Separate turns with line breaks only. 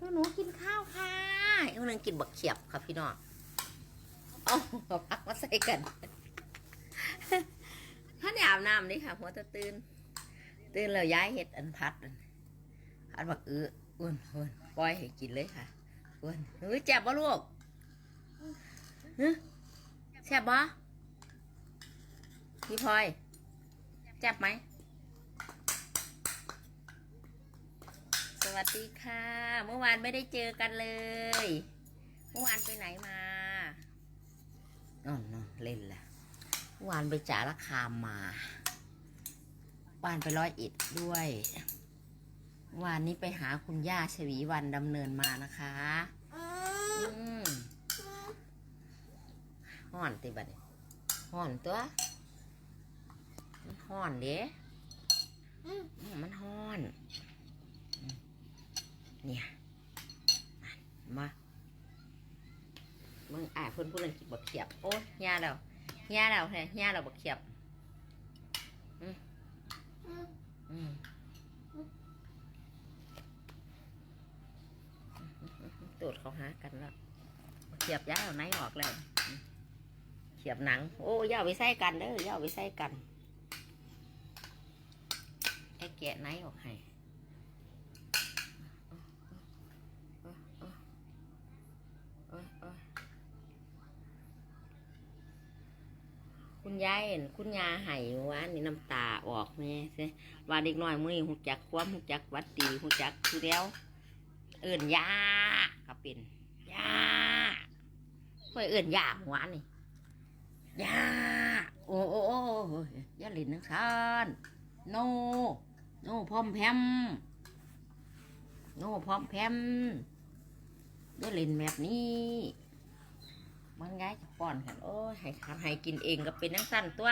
กินบักเขียบค่ะพี่น้องเอาพักมาใส่กันถ้าได้อาบน้ำนี่ค่ะหัวตะตื่นตื่นแล้วย้ายเห็ดอันพัดอันพัดบักอื้ออ้วนอ้วนปล่อยให้กินเลยค่ะอ้วนเฮ้ยแจ็บบ่ลูกฮะแซ่บบ่พี่พลอยแจ็บไหม วัสดีค่ะ เมื่อวานไม่ได้เจอกันเลย เมื่อวานไปไหนมาอ๋อนนเล่นแหละเมื่อวานไปจ่าละคามมาบ้านไปร้อยเอ็ดด้วยเมื่อวานนี้ไปหาคุณย่าชวีวันดำเนินมานะคะอืมห่อนติบัดนี้ห่อนตัวมันห่อนเด้อืมมันห่อนอืมเนี่ยนั่นมามึงอ่า เพื่อนพูดเรื่องกินบักเขียบ โอ้ยยาแล้วยาแล้วแฮะยาแล้วบักเขียบ อืมอืมตูดเขาหากันแล้วเขียบย้ายเอาไหนออกแล้วเขียบหนัง โอ้ย่าไปใส่กันเด้อย่าเอาไปใส่กันไอ้แกะไหนออกให้โอ๊ยโอ๊ย คุณยายเห็นคุณยาไห้เมื่อวานี่น้ำตาออกแม่ใช่ว่าเด็กน้อยมือนี้หูจักความหูจักวัดดีหูจักคือแล้วเอิ่นยาก็เป็นยาค่อยเอิ่นยาเมื่อวานนี่ยาโอ้โอ้โอ้โอ้ยาเลินนังซานโนโน่พร้อมแพมโน่พร้อมแพมด้วยเล่นแบบนี้มันไงจะป้อนกันโอ้ย ให้ทำให้กินเองก็เป็นนั่งสั้นตัว